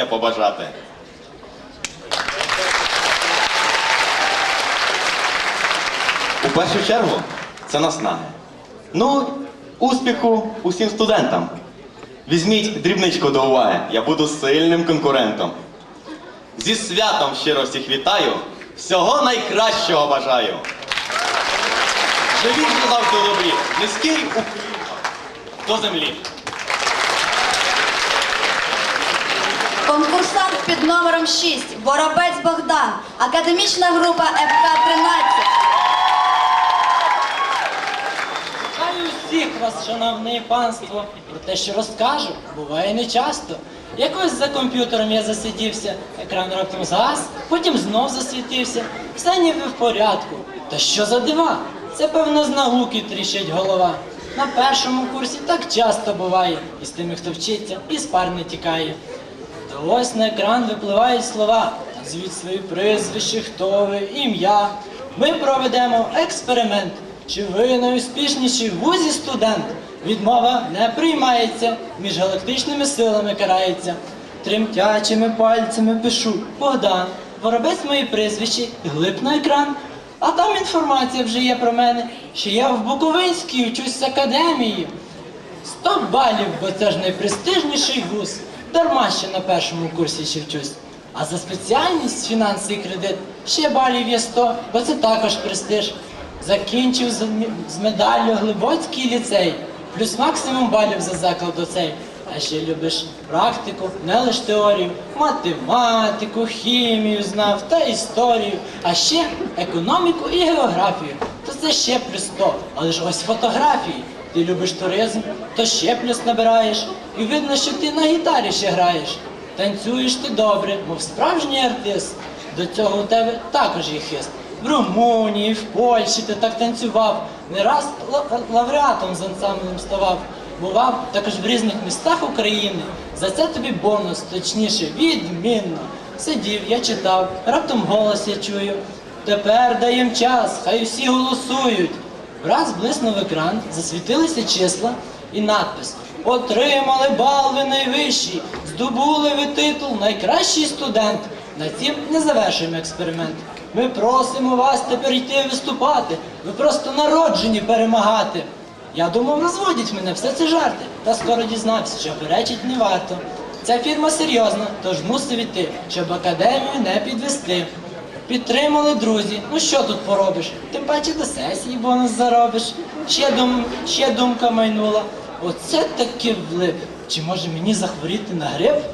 побажати. У першу чергу це наснаги. Ну, успіху усім студентам. Візьміть дрібничку до уваги, я буду сильним конкурентом. Зі святом щиро всіх вітаю, всього найкращого бажаю. Живіть завжди добрі, низький уклін до землі. Конкурсант під номером 6 Воробець Богдан, академічна група ФК-13. Вітаю всіх вас, шановне панство, про те, що розкажу, буває не часто. Якось за комп'ютером я засидівся, екран раптом згас, потім знов засвітився. Все ніби в порядку. Та що за дива? Це певно з науки тріщить голова. На першому курсі так часто буває, і з тими, хто вчиться, і з пар не тікає. Ось на екран випливають слова. Назвіть свої прізвище, хто ви, ім'я. Ми проведемо експеримент. Чи ви найуспішніший в вузі студент? Відмова не приймається, між галактичними силами карається. Тремтячими пальцями пишу Богдан, воробець мої прізвище, і глиб на екран. А там інформація вже є про мене, що я в Буковинській вчусь з академії. 100 балів, бо це ж найпрестижніший вуз. Дарма ще на першому курсі ще вчусь. А за спеціальність фінанси і кредит ще балів є 100, бо це також престиж. Закінчив з, медаллю Глибоцький ліцей, плюс максимум балів за заклад оцей. А ще любиш практику, не лише теорію, математику, хімію знав та історію, а ще економіку і географію. То це ще плюс 100. Але ж ось фотографії. Ти любиш туризм, то ще плюс набираєш. І видно, що ти на гітарі ще граєш. Танцюєш ти добре, мов справжній артист. До цього у тебе також є хист. В Румунії, в Польщі ти так танцював. Не раз ла- лауреатом з ансамблем ставав. Бував також в різних містах України. За це тобі бонус, точніше, відмінно. Сидів, я читав, раптом голос я чую. Тепер даєм час, хай усі голосують. Враз блиснув екран, засвітилися числа і надпис Отримали бал ви найвищий, здобули ви титул найкращий студент. На цім не завершуємо експеримент. Ми просимо вас тепер йти виступати. Ви просто народжені перемагати. Я думав, розводять мене, все це жарти. Та скоро дізнався, що перечить не варто. Ця фірма серйозна, тож мусив іти, щоб академію не підвести. Підтримали друзі. Ну що тут поробиш? Тим паче до сесії бонус заробиш. Ще, дум, ще думка майнула. Оце таки влип. Чи може мені захворіти на грип?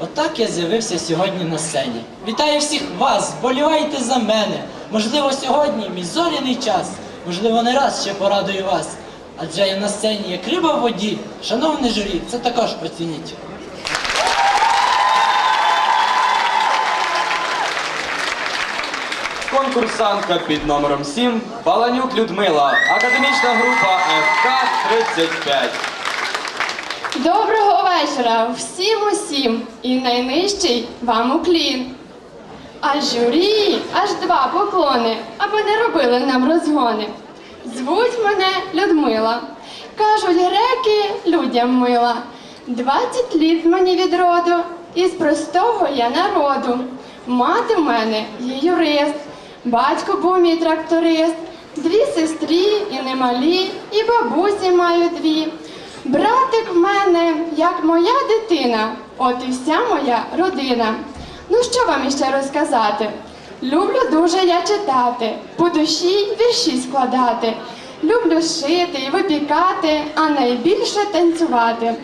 Отак я з'явився сьогодні на сцені. Вітаю всіх вас, болівайте за мене. Можливо, сьогодні мій зоряний час. Можливо, не раз ще порадую вас. Адже я на сцені як риба в воді. Шановне журі, це також оцініть. Конкурсантка під номером 7 Баланюк Людмила, академічна група ФК-35. Доброго вечора всім усім і найнижчий вам уклін. А журі аж два поклони, аби не робили нам розгони. Звуть мене Людмила. Кажуть греки людям мила. Двадцять літ мені від роду, із простого я народу. Мати в мене є юрист, батько був мій тракторист, дві сестрі і немалі, і бабусі маю дві. Братик в мене, як моя дитина, от і вся моя родина. Ну що вам іще розказати? Люблю дуже я читати, по душі вірші складати. Люблю шити і випікати, а найбільше танцювати.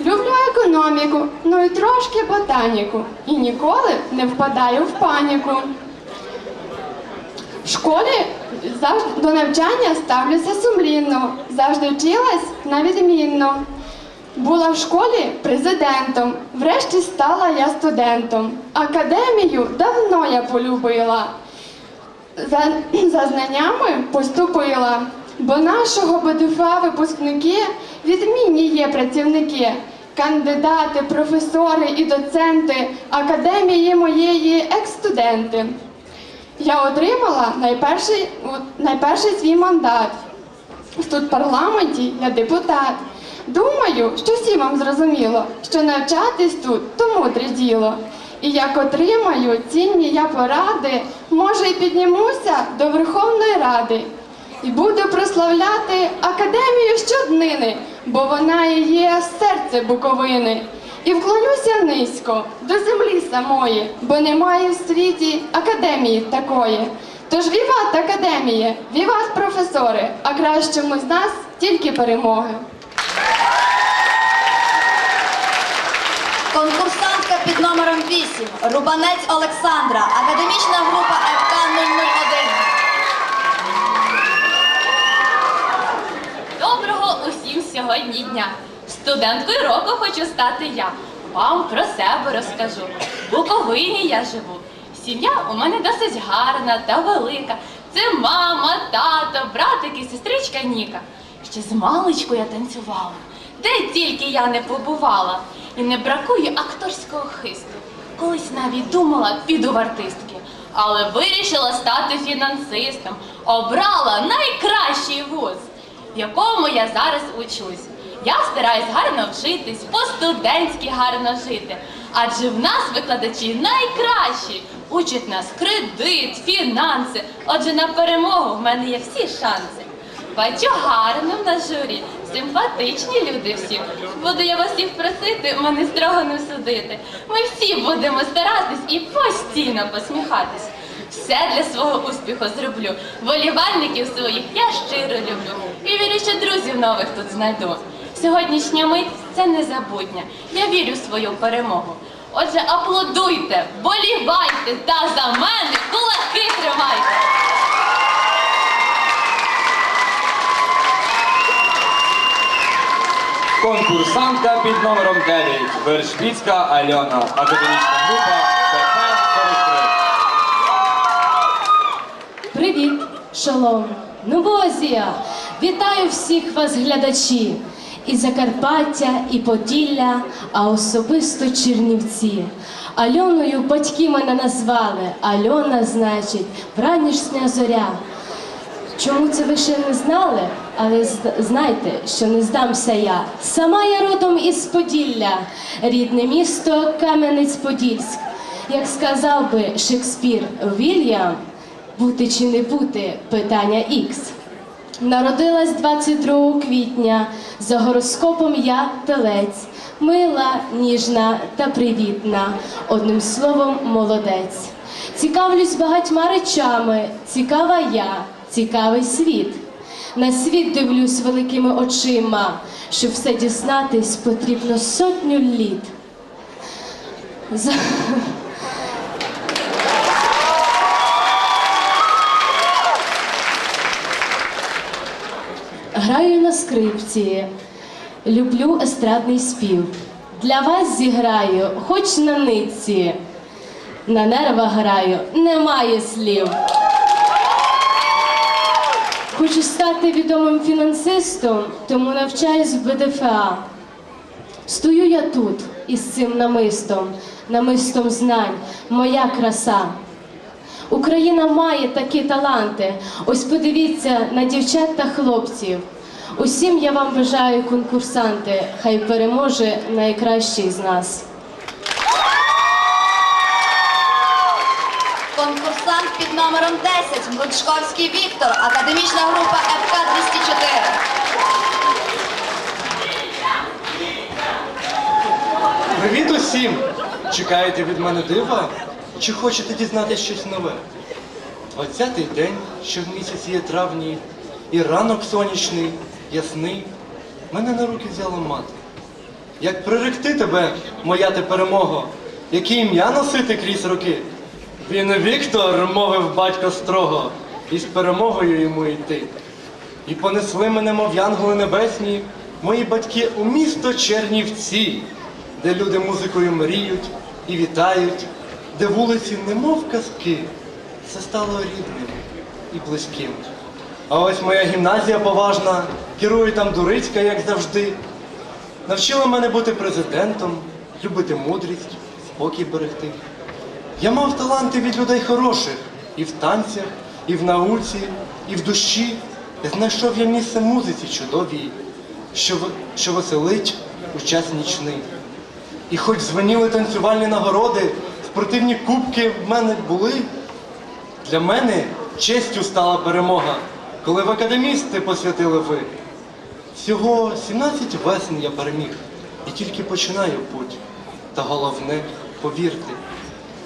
Люблю економіку, ну і трошки ботаніку. І ніколи не впадаю в паніку. В школі до навчання ставлюся сумлінно, завжди вчилась на відмінно. Була в школі президентом, врешті стала я студентом. Академію давно я полюбила. За, за знаннями поступила, бо нашого БДФА випускники відмінні є працівники, кандидати, професори і доценти академії моєї екс-студенти. Я отримала найперший, найперший свій мандат. Тут в парламенті я депутат. Думаю, що всім вам зрозуміло, що навчатись тут то мудре діло. І як отримаю цінні я поради, може й піднімуся до Верховної Ради. І буду прославляти академію щоднини, бо вона і є серце Буковини. І вклонюся низько до землі самої, бо немає в світі академії такої. Тож віват академіє, віват професори, а кращому з нас тільки перемоги. Конкурсантка під номером 8. Рубанець Олександра. Академічна група ФК 001. Доброго усім сьогодні дня. Студенткою року хочу стати я. Вам про себе розкажу. В Буковині я живу. Сім'я у мене досить гарна та велика. Це мама, тато, братик і сестричка Ніка. Ще з маличку я танцювала, де тільки я не побувала. І не бракує акторського хисту. Колись навіть думала, піду в артистки, але вирішила стати фінансистом. Обрала найкращий вуз, в якому я зараз учусь. Я стараюсь гарно вчитись, по-студентськи гарно жити. Адже в нас викладачі найкращі. Учать нас кредит, фінанси. Отже, на перемогу в мене є всі шанси. Бачу гарно на журі, симпатичні люди всі. Буду я вас всіх просити, мене строго не судити. Ми всі будемо старатись і постійно посміхатись. Все для свого успіху зроблю. Волівальників своїх я щиро люблю. І вірю, що друзів нових тут знайду. Сьогоднішня мить це незабутня. Я вірю в свою перемогу. Отже, аплодуйте, болівайте та за мене кулаки тримайте. Конкурсантка під номером 9. Вершбіцька Альона. Академічна група КП 43. Привіт, шалом, Новозія! Вітаю всіх вас, глядачі! І Закарпаття, і Поділля, а особисто Чернівці. Альоною батьки мене назвали. Альона, значить, вранішня зоря. Чому це ви ще не знали? Але знайте, що не здамся я. Сама я родом із Поділля, рідне місто Кам'янець-Подільськ. Як сказав би Шекспір Вільям, бути чи не бути питання Ікс. Народилась 22 квітня, за гороскопом я телець, мила, ніжна та привітна, одним словом, молодець. Цікавлюсь багатьма речами, цікава я, цікавий світ. На світ дивлюсь великими очима, щоб все дізнатись, потрібно сотню літ. Граю на скрипці, люблю естрадний спів. Для вас зіграю, хоч на нитці. На нервах граю, немає слів. Хочу стати відомим фінансистом, тому навчаюсь в БДФА. Стою я тут із цим намистом, намистом знань, моя краса. Україна має такі таланти. Ось подивіться на дівчат та хлопців. Усім я вам бажаю конкурсанти. Хай переможе найкращий з нас. Конкурсант під номером 10. Мручковський Віктор. Академічна група ФК 204. Привіт усім! Чекаєте від мене дива? Чи хочете дізнатися щось нове? Двадцятий день, що в місяці є травні, і ранок сонячний, ясний, мене на руки взяла мати. Як приректи тебе, моя ти перемога, яке ім'я носити крізь роки? Він Віктор, мовив батько строго, і з перемогою йому йти. І понесли мене, мов янголи небесні, мої батьки у місто Чернівці, де люди музикою мріють і вітають, де вулиці, немов казки, все стало рідним і близьким. А ось моя гімназія поважна, керує там Дурицька, як завжди. Навчила мене бути президентом, любити мудрість, спокій берегти. Я мав таланти від людей хороших і в танцях, і в науці, і в душі. Знайшов я місце музиці чудовій. що, що веселить у час нічний. І хоч дзвоніли танцювальні нагороди, спортивні кубки в мене були, для мене честю стала перемога, коли в академісти посвятили ви. Всього 17 весен я переміг і тільки починаю путь. Та головне, повірте,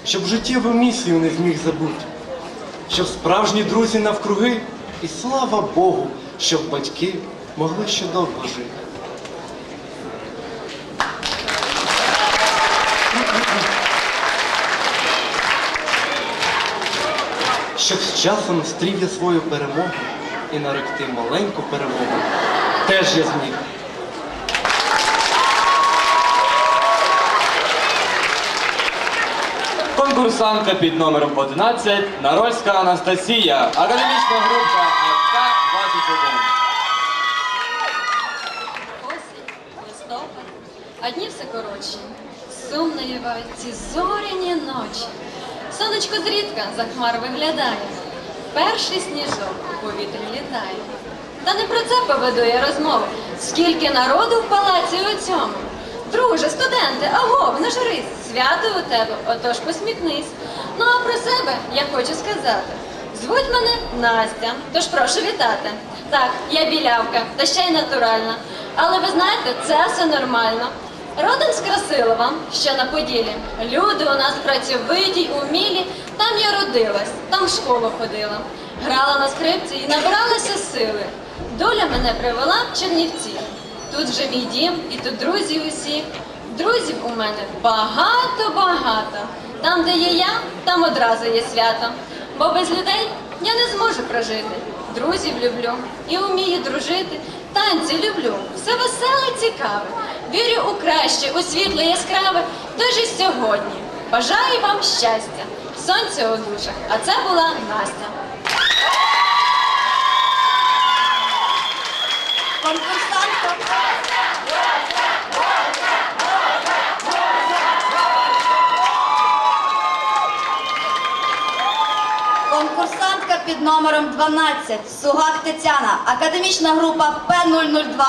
щоб життєву місію не зміг забути, щоб справжні друзі навкруги, і слава Богу, щоб батьки могли ще довго жити. Щоб з часом стрів я свою перемогу і наректи маленьку перемогу, теж я зміг. Конкурсантка під номером 11 Нарольська Анастасія, академічна група ФК-21. Осінь, а дні все коротші. Сумно ці зоряні ночі. Сонечко зрідка за хмар виглядає. Перший сніжок у повітрі літає. Та не про це поведу я розмову. Скільки народу в палаці у цьому. Друже, студенти, агов, не журись, свято у тебе, отож посміхнись. Ну а про себе я хочу сказати. Звуть мене Настя, тож прошу вітати. Так, я білявка, та ще й натуральна. Але ви знаєте, це все нормально. Родом з Красилова, що на Поділі. Люди у нас працьовиті, умілі. Там я родилась, там в школу ходила. Грала на скрипці і набралася сили. Доля мене привела в Чернівці. Тут вже мій дім, і тут друзі усі. Друзів у мене багато-багато. Там, де є я, там одразу є свято. Бо без людей я не зможу прожити. Друзів люблю і вмію дружити. Танці люблю, все веселе, цікаве. Вірю у краще, у світло яскраве. Тож і сьогодні бажаю вам щастя, сонця у. А це була Настя. Конкурсантка. Під номером 12 Сугак Тетяна, академічна група П002.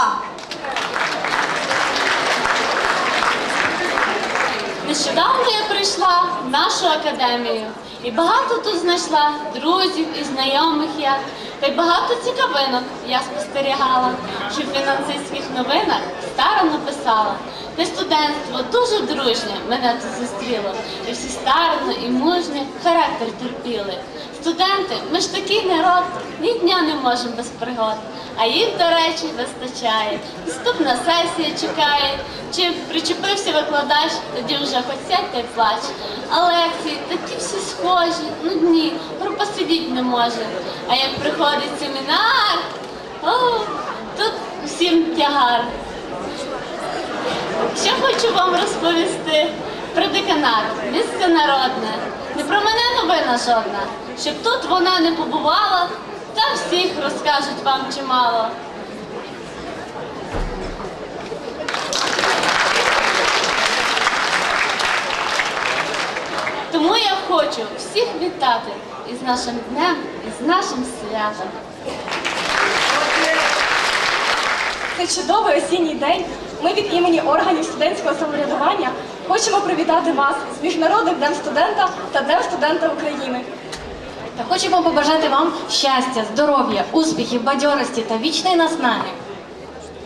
Нещодавно я прийшла в нашу академію і багато тут знайшла друзів і знайомих я, та й багато цікавинок я спостерігала, що в фінансистських новинах старано писала. Те студентство дуже дружнє мене тут зустріло, і всі старано і мужньо характер терпіли. Студенти, ми ж такий народ, ні дня не можемо без пригод. А їх, до речі, вистачає. Наступна сесія чекає. Чи причепився викладач, тоді вже хоч сядь та й плач. А лекції такі всі схожі, нудні, про посидіть не може. А як приходить семінар, о, тут всім тягар. Ще хочу вам розповісти про деканат, місце народне. Не про мене новина жодна, щоб тут вона не побувала, та всіх розкажуть вам чимало. Тому я хочу всіх вітати із нашим днем, із нашим святом. Цей чудовий осінній день ми від імені органів студентського самоврядування хочемо привітати вас з Міжнародним днем студента та Днем студента України. Та хочемо побажати вам щастя, здоров'я, успіхів, бадьорості та вічної наснаги.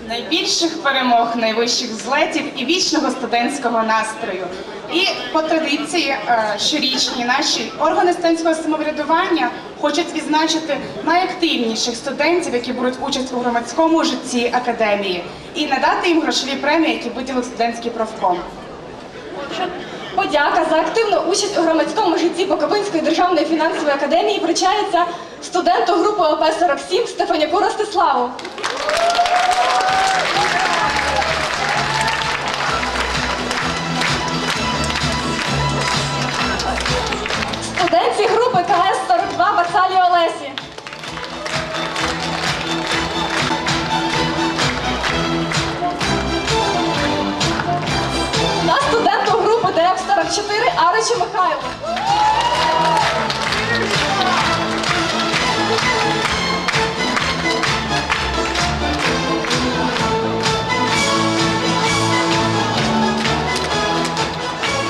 найбільших перемог, найвищих злетів і вічного студентського настрою. І по традиції е, щорічні наші органи студентського самоврядування хочуть відзначити найактивніших студентів, які беруть участь у громадському житті академії, і надати їм грошові премії, які виділив студентський профком. Подяка за активну участь у громадському житті Буковинської державної фінансової академії вручається студенту групи ОП-47 Стефаняку Ростиславу. Студентці групи КС-42 Вацалі Олесі. номер 4 Аричі Михайло.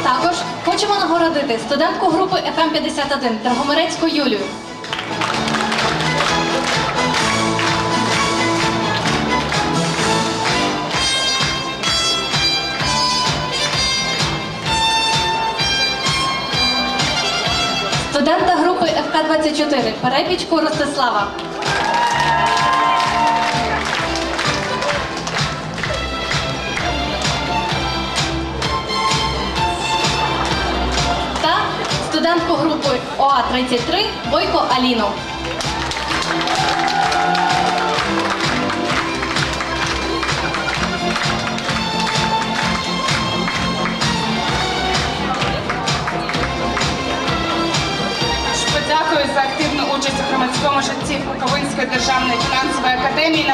Також хочемо нагородити студентку групи ФМ 51 Драгомирецьку Юлію. 24 перепічку Ростислава. Та студентку групи ОА 33 Бойко Аліну.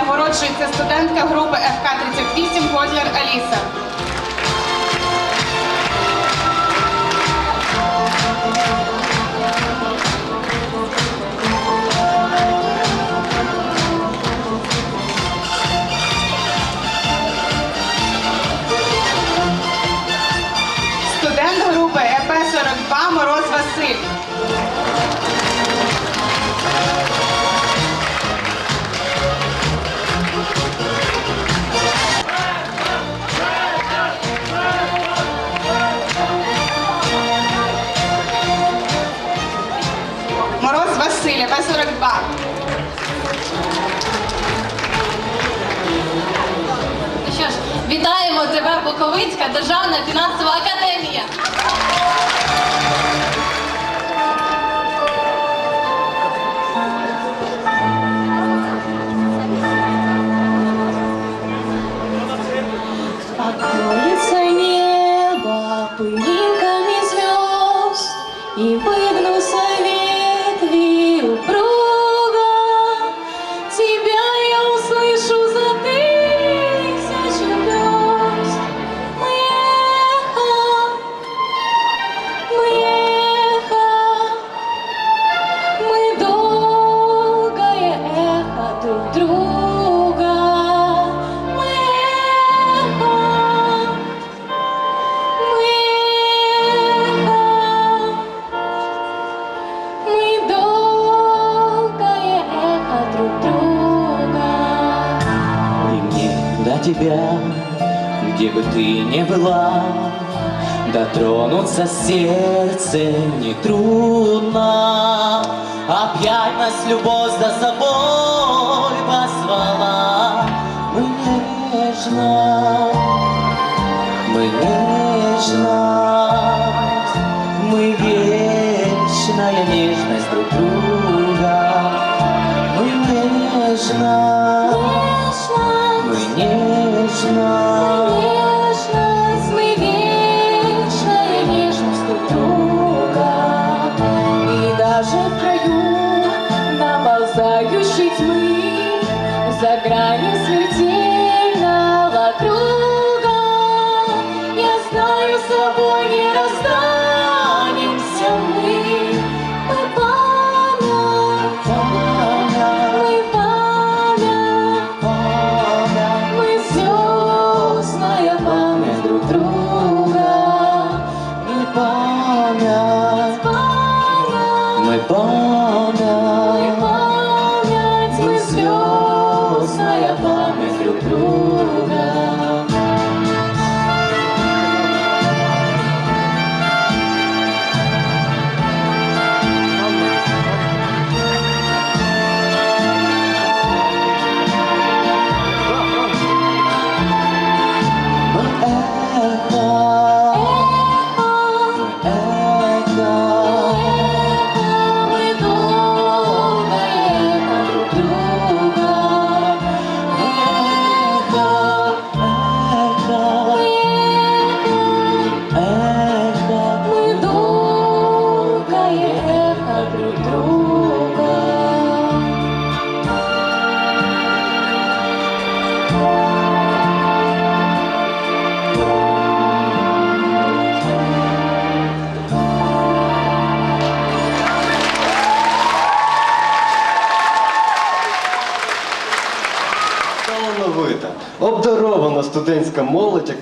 нагороджується студентка групи ФК 38 Годляр Аліса. Василєва, 42. Ну що ж, вітаємо тебе, Буковицька державна фінансова академія. тебя, где бы ты ни была, дотронуться сердце нетрудно. Опять нас любовь за собой позвала, мы нежно, мы нежно.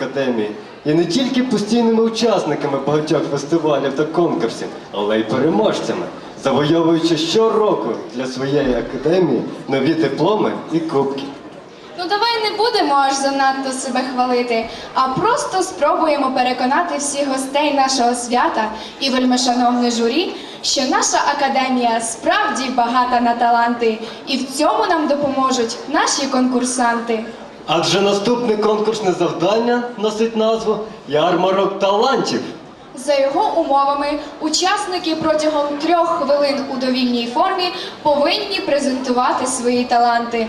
Академії є не тільки постійними учасниками багатьох фестивалів та конкурсів, але й переможцями, завойовуючи щороку для своєї академії нові дипломи і кубки. Ну давай не будемо аж занадто себе хвалити, а просто спробуємо переконати всіх гостей нашого свята і вельмишановне журі, що наша академія справді багата на таланти, і в цьому нам допоможуть наші конкурсанти. Адже наступне конкурсне завдання носить назву Ярмарок талантів. За його умовами, учасники протягом трьох хвилин у довільній формі повинні презентувати свої таланти.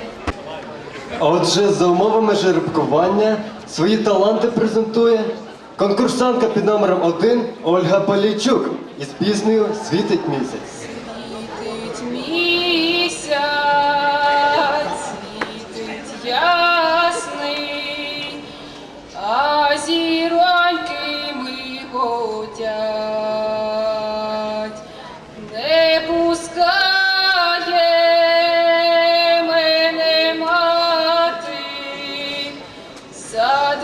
Отже, за умовами жеребкування свої таланти презентує конкурсантка під номером 1 Ольга Полійчук із піснею Світить місяць. Місяць сад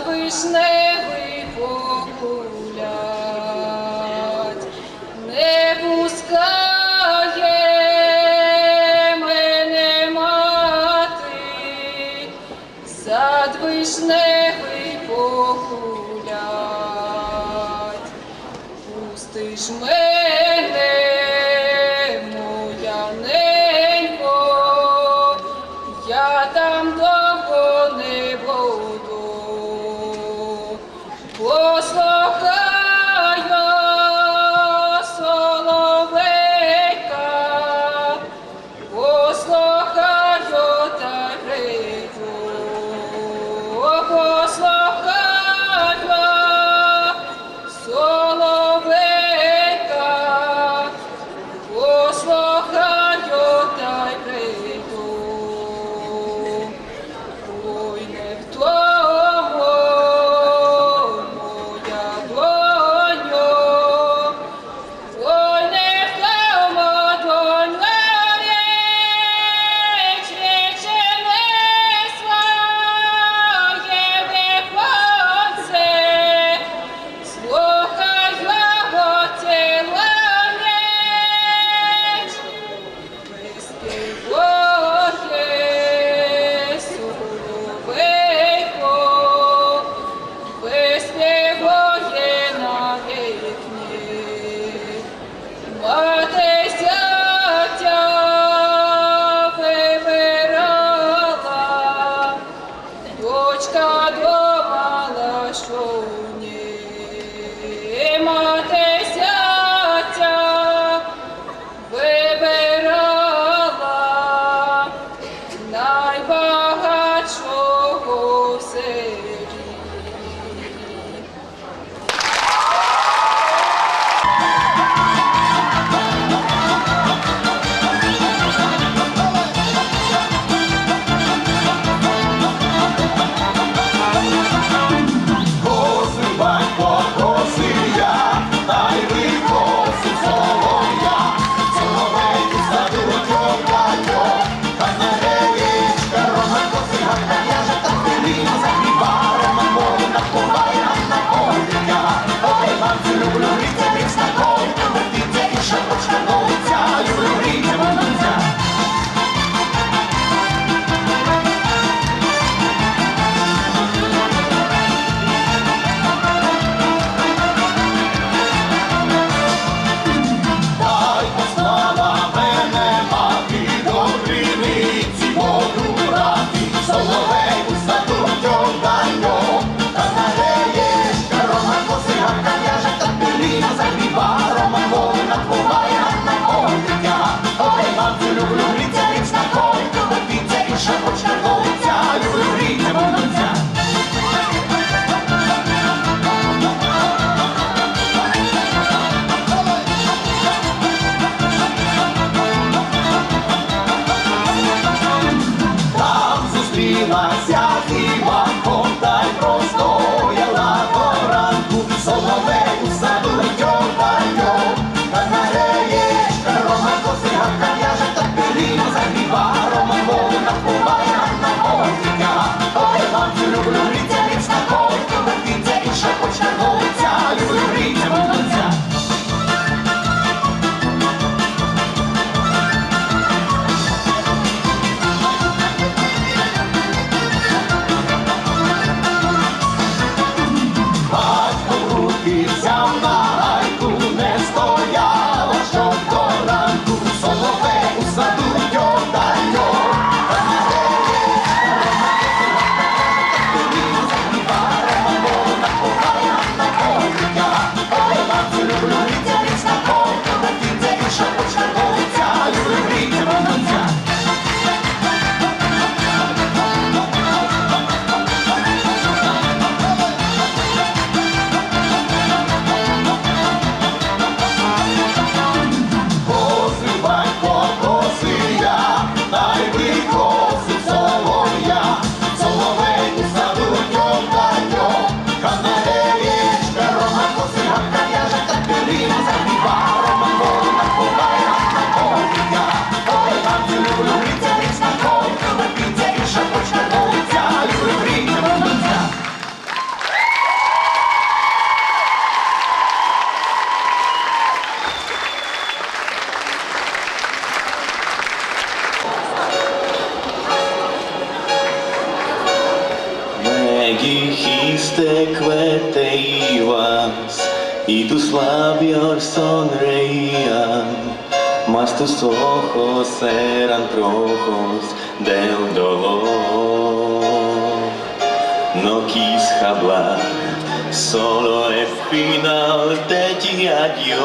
solo el final te llega Dios,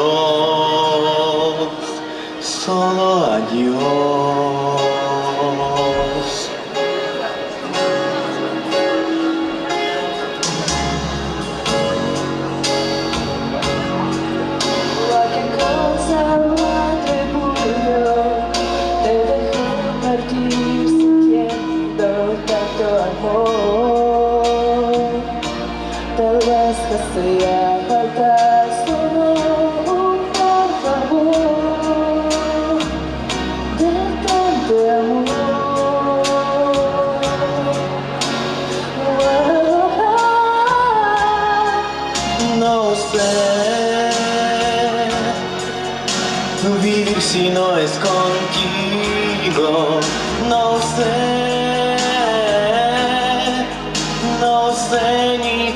solo a Dios.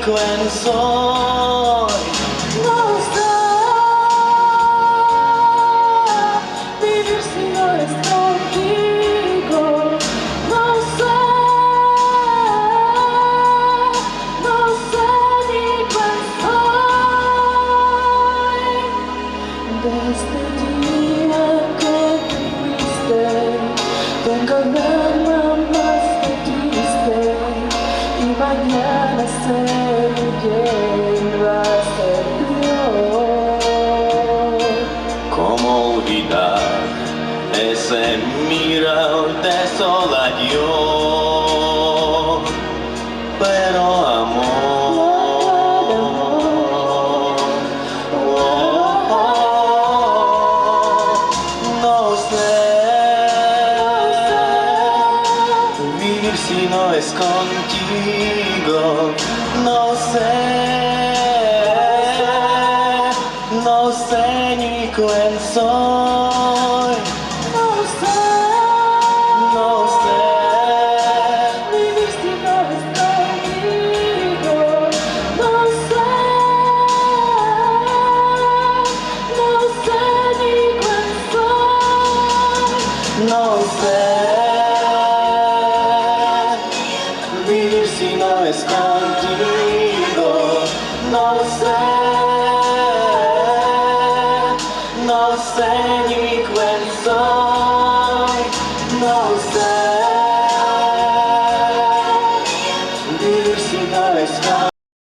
cuenzo call